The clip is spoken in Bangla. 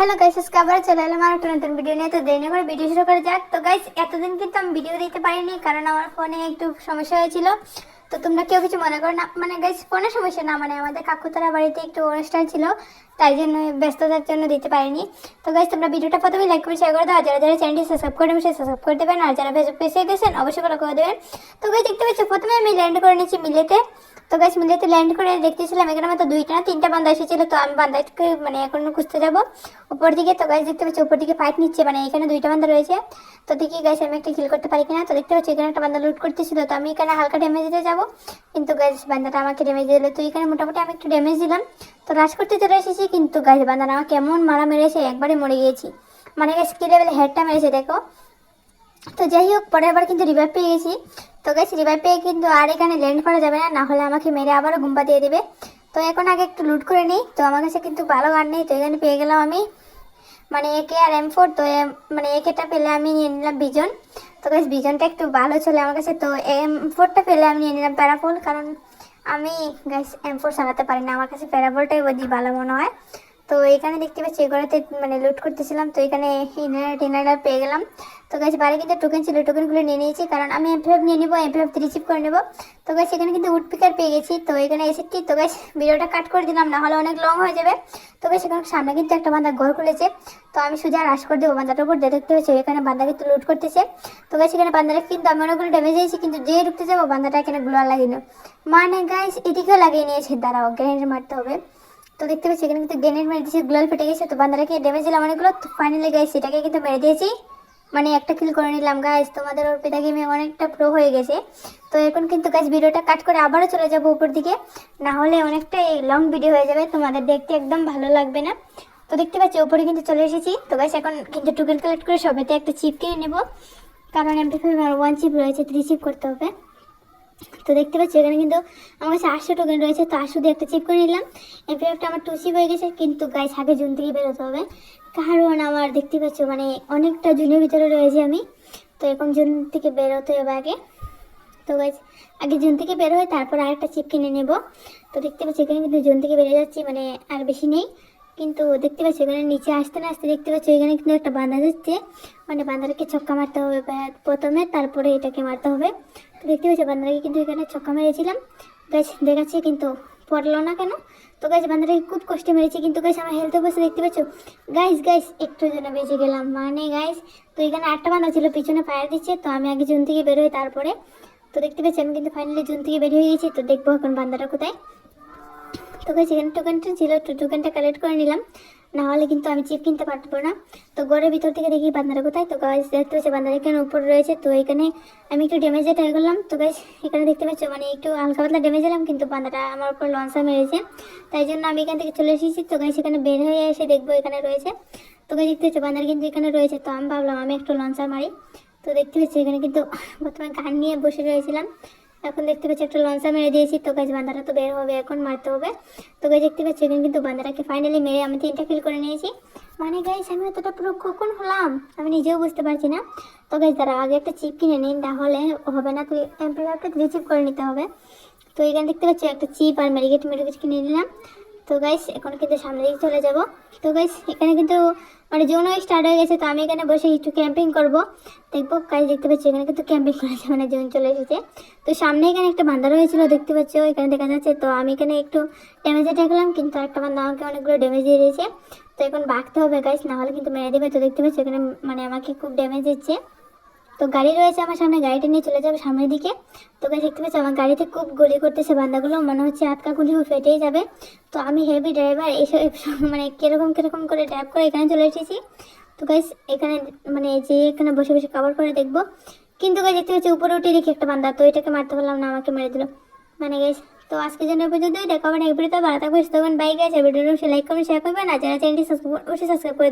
হ্যালো গাইস আজকে আবার চলে এলাম আর একটা নতুন ভিডিও নিয়ে, তো দেরি করে ভিডিও শুরু করে যাক। তো গাইস এতদিন কিন্তু আমি ভিডিও দিতে পারিনি, কারণ আমার ফোনে একটু সমস্যা হয়েছিল। তো তোমরা কেউ কিছু মনে করো না মানে গাইস ফোনে সমস্যা না মানে আমাদের কাকুতলা বাড়িতে একটু অনুষ্ঠান ছিল, তাই জন্য ব্যস্ততার জন্য দিতে পারিনি। তো গাইস তোমরা ভিডিওটা প্রথমে লাইক করে শেয়ার করে দাও যারা যারা চ্যানেলটি সাবস্ক্রাইব করে দেবেন সাবস্ক্রাইব করে দেবেন, আর যারা ফেসবুক পেজে গেছেন, অবশ্যই ফলো করে দেবেন। তো গাইস দেখতে পাচ্ছি, প্রথমে আমি ল্যান্ড করে নিয়েছি মিলেতে। তো গাছ মিলেতে ল্যান্ড করে দেখতেছিলাম, এখানে মাত্র দুইটা না, তিনটা বান্দা এসেছিল, তো আমি বান্দাকে মানে এখন খুঁজতে যাব। উপর দিকে তো গাছ দেখতে পাচ্ছি, উপর দিকে ফাইট নিচ্ছে মানে এখানে দুইটা বান্দা রয়েছে। তো দেখি গাছ আমি একটা কিল করতে পারি কিনা। তো দেখতে পাচ্ছি, এখানে একটা বান্দা লুট করতেছিল, তো আমি এখানে হালকা ড্যামেজ দিতে যাব। কিন্তু গাছ বান্দাটা আমাকে ড্যামেজ দিল। তো এখানে মোটামুটি আমি একটু ড্যামেজ দিলাম। তো রাশ করতে চলে এসেছি, কিন্তু গাছ বান্দাটা আমাকে এমন মারা মেরেছে, একবারে মরে গিয়েছি। মানে গাছ কি লেভেলে হেডটা মেরেছে, দেখো। তো যাই হোক পরের বার কিন্তু রিভাইভ পেয়ে গেছি। তো গেছি রিভাইভ পেয়ে কিন্তু আর এখানে ল্যান্ড করা যাবে না হলে আমাকে মেরে আবারও গুম্বা দিয়ে দেবে। তো এখন আগে একটু লুট করে নিই, তো আমার কাছে কিন্তু ভালো গান নেই, তো এখানে পেয়ে গেলাম আমি মানে একে আর এম ফোর তো মানে একেটা পেলে আমি নিয়ে নিলাম বিজন তো বেশ বিজনটা একটু ভালো চলে আমার কাছে, তো এম ফোরটা পেলে আমি নিয়ে নিলাম প্যারাফল কারণ আমি গাইস এম ফোর চালাতে পারি না, আমার কাছে প্যারাফলটাই বেশি ভালো মনে হয়। তো এখানে দেখতে পাচ্ছি এগুলোতে মানে লুট করতেছিলাম। তো এখানে ইনার টিনার পেয়ে গেলাম। তো গাছ বাড়ি কিন্তু টোকেন ছিল টোকেনগুলো নিয়ে নিয়েছি, কারণ আমি এমপিএফ নিয়ে নিবো এমপিএফ রিসিভ করে নেব। তো গাছ এখানে কিন্তু উড পিকার পেয়ে গেছি। তো এখানে এসেছি। তো গাছ ভিডিওটা কাট করে দিলাম, না হলে অনেক লং হয়ে যাবে। তো গাছ এখানে সামনে কিন্তু একটা বান্ধা ঘর খুলেছে। তো আমি সোজা রাশ করে দেবো বান্দাটার উপর। দেখতে পাচ্ছি এখানে বান্দা কিন্তু লুট করতেছে। তো গাছ এখানে বান্দাটা কিন্তু আমি অনেকগুলো ড্যামেজ দিয়েছি, কিন্তু যে ঢুকতে যাব, বান্দাটা এখানে গ্লোয়ার লাগিয়ে মানে গাইস এদিকেও লাগিয়ে নিয়েছে। দাঁড়াও, গ্রেনেড মারতে হবে। তো দেখতে পাচ্ছি, এখানে কিন্তু গ্রেনেড মেরে দিয়েছি গ্লোয়াল ফেটে গেছে। তো বান্দাটাকে ড্যামেজ দিলাম অনেকগুলো ফাইনালি গাইস এটাকে কিন্তু মেরে দিয়েছি। মানে একটা কিল করে নিলাম গাইস তোমাদের ওর পিতা গেমে অনেকটা প্রো হয়ে গেছে। তো এখন কিন্তু গাইস ভিডিওটা কাট করে আবারও চলে যাব উপর দিকে। না হলে অনেকটাই লং ভিডিও হয়ে যাবে, তোমাদের দেখতে একদম ভালো লাগবে না। তো দেখতে পাচ্ছি, উপরে কিন্তু চলে এসেছি। তো গাছ এখন কিন্তু টোকেন কালেক্ট করে সবেতে একটা চিপ কিনে নেব। কারণ এমপি ফাইভ আর ওয়ান চিপ রয়েছে থ্রি চিপ করতে হবে। তো দেখতে পাচ্ছি এখানে কিন্তু আমার কাছে আটশো টোকেন রয়েছে, তো আটশো দিয়ে একটা চিপ করে নিলাম। এমপিএফটা আমার টু চিপ হয়ে গেছে, কিন্তু গাইস আগে জুন থেকে বেরোতে হবে। কারণ আমার দেখতে পাচ্ছ মানে অনেকটা জুনের ভিতরে রয়েছে আমি। তো এখন জুন থেকে বেরোতে হবে আগে। তো গাইস আগে জুন থেকে বের হয়ে তারপর আরেকটা চিপ কিনে নেব। তো দেখতে পাচ্ছি, এখানে কিন্তু জুন থেকে বেরিয়ে যাচ্ছি মানে আর বেশি নেই। কিন্তু দেখতে পাচ্ছি এখানে নিচে আসতে না আসতে দেখতে পাচ্ছি এখানে কিন্তু একটা বাঁধা যাচ্ছে। মানে বাঁধাটাকে ছক্কা মারতে হবে প্রথমে, তারপরে এটাকে মারতে হবে। তো দেখতে পাচ্ছি বান্দারাকে কিন্তু এখানে ছক্কা মেরেছিলাম। গাছ দেখাচ্ছি কিন্তু পড়ল না কেন? তো গাছ বান্দারাকে খুব কষ্টে মেরেছি কিন্তু গাছ আমার হেলথ বসে দেখতে পাচ্ছ? গাইস গাইস একটু জন্য বেঁচে গেলাম। মানে গাইস তো এখানে আটটা বান্ধা ছিল, পিছনে ফায়ার দিচ্ছে। তো আমি আগে জুন থেকে বেরোই তারপরে। তো দেখতে পাচ্ছি আমি কিন্তু ফাইনালি জুন থেকে বের হয়ে গেছি। তো দেখব এখন বান্দাটা কোথায়। তো এখানে টোকেনটা ছিল, তো টোকেনটা কালেক্ট করে নিলাম। না হলে কিন্তু আমি চিপ কিনতে পারব না। তো ঘরের ভিতর থেকে দেখি বান্দারা কোথায়। তো গাছ দেখতে পাচ্ছি বান্দারা এখানে উপরে রয়েছে। তো এখানে আমি একটু ড্যামেজে ট্রাই করলাম। তো গাছ এখানে দেখতে পাচ্ছ মানে একটু হালকা পাতলা ড্যামেজ এলাম, কিন্তু বান্দাটা আমার উপর লঞ্চা মেরেছে তাই জন্য আমি এখান থেকে চলে এসেছি। তো গাছ এখানে বের হয়ে এসে দেখব এখানে রয়েছে। তো গাছ দেখতে পাচ্ছ, বান্দার কিন্তু এখানে রয়েছে। তো আমি ভাবলাম, আমি একটু লঞ্চার মারি। তো দেখতে পাচ্ছি, এখানে কিন্তু প্রথমে গান নিয়ে বসে রয়েছিলাম। এখন দেখতে পাচ্ছি একটা লঞ্চা মেরে দিয়েছি। তো গাছ বান্দারা তো বের হবে, এখন মারতে হবে। তো গাছ দেখতে পাচ্ছি এখন কিন্তু বান্ধারাকে ফাইনালি মেরে আমি তিনটা ফিল করে নিয়েছি। মানে গাইস আমি অতটা পুরো কখন হলাম, আমি নিজেও বুঝতে পারছি না। তো গাছ দ্বারা আগে একটা চিপ কিনে নিন, তাহলে হবে না। তুই এমপ্লয়ারটা রিসিভ করে নিতে হবে। তো এখানে দেখতে পাচ্ছি একটা চিপ আর মেরিগেট মেরিগেট কিনে নিলাম। তো গাইস এখন কিন্তু সামনে দিকে চলে যাব। তো গাইস এখানে কিন্তু মানে জোন স্টার্ট হয়ে গেছে, তো আমি এখানে বসে একটু ক্যাম্পিং করব। দেখব গাইস দেখতে পাচ্ছি এখানে কিন্তু ক্যাম্পিং করেছে মানে জোন চলে এসেছে। তো সামনে এখানে একটা বান্দা রয়েছিল, দেখতে পাচ্ছ, এখানে দেখা যাচ্ছে। তো আমি এখানে একটু ড্যামেজে দেখলাম কিন্তু একটা বান্দা আমাকে অনেকগুলো ড্যামেজ দিয়ে দিয়েছে। তো এখন বাঁকতে হবে গাইস না হলে কিন্তু মেরে দেবে। তো দেখতে পাচ্ছি এখানে মানে আমাকে খুব ড্যামেজ দিচ্ছে। তো গাড়ি রয়েছে আমার সামনে, গাড়িটা নিয়ে চলে যাবে সামনের দিকে। তো গাছ দেখতে পাচ্ছি, আমার গাড়িতে খুব গুলি করতেছে বান্দাগুলো, মনে হচ্ছে আটকা গুলি ফেটেই যাবে। তো আমি হেভি ড্রাইভার এইসব মানে কীরকম কীরকম করে ড্রাইভ করে এখানে চলে এসেছি। তো গাইস এখানে মানে যে এখানে বসে বসে কভার করে দেখব। কিন্তু গাছ দেখতে পাচ্ছি, উপরে উঠে দেখি একটা বান্দা, তো এটাকে মারতে পারলাম না, আমাকে মেরে দিল। মানে গাইস তো আজকে জন্য এই পর্যন্তই, দেখা হবে নেক্সট ভিডিওতে ভালো থাকবে তখন বাই গাইস ভিডিওটা লাইক করবেন শেয়ার করবেন, আর যারা চ্যানেলটি সাবস্ক্রাইব অবশ্যই সাবস্ক্রাইব করে